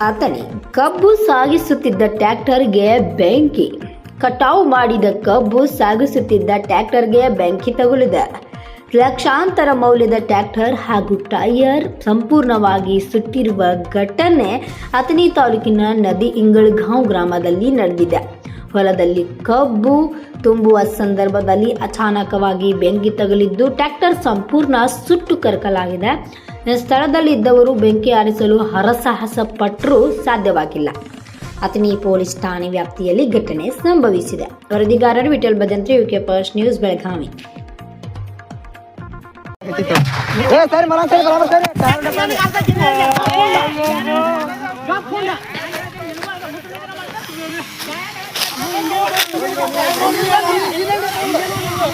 ಅಥಣಿ ಕಬ್ಬು ಸಾಗಿಸುತ್ತಿದ್ದ ಟ್ರ್ಯಾಕ್ಟರ್ಗೆ ಬೆಂಕಿ. ಕಟಾವು ಮಾಡಿದ ಕಬ್ಬು ಸಾಗಿಸುತ್ತಿದ್ದ ಟ್ರ್ಯಾಕ್ಟರ್ಗೆ ಬೆಂಕಿ ತಗುಲಿದೆ. ಲಕ್ಷಾಂತರ ಮೌಲ್ಯದ ಟ್ರ್ಯಾಕ್ಟರ್ ಹಾಗೂ ಟೈರ್ ಸಂಪೂರ್ಣವಾಗಿ ಸುಟ್ಟಿರುವ ಘಟನೆ ಅಥಣಿ ತಾಲೂಕಿನ ನದಿ ಇಂಗಳಗಾಂವ್ ಗ್ರಾಮದಲ್ಲಿ ನಡೆದಿದೆ. ಹೊಲದಲ್ಲಿ ಕಬ್ಬು ತುಂಬುವ ಸಂದರ್ಭದಲ್ಲಿ ಅಚಾನಕವಾಗಿ ಬೆಂಕಿ ತಗಲಿದ್ದು ಟ್ರ್ಯಾಕ್ಟರ್ ಸಂಪೂರ್ಣ ಸುಟ್ಟು ಕರಕಲಾಗಿದೆ. ಸ್ಥಳದಲ್ಲಿದ್ದವರು ಬೆಂಕಿ ಆರಿಸಲು ಹರಸಾಹಸ ಪಟ್ಟರೂ ಸಾಧ್ಯವಾಗಿಲ್ಲ. ಅಥಣಿ ಪೊಲೀಸ್ ಠಾಣೆ ವ್ಯಾಪ್ತಿಯಲ್ಲಿ ಘಟನೆ ಸಂಭವಿಸಿದೆ. ವರದಿಗಾರರು Vithal Bhajantri UK press news Belagavi.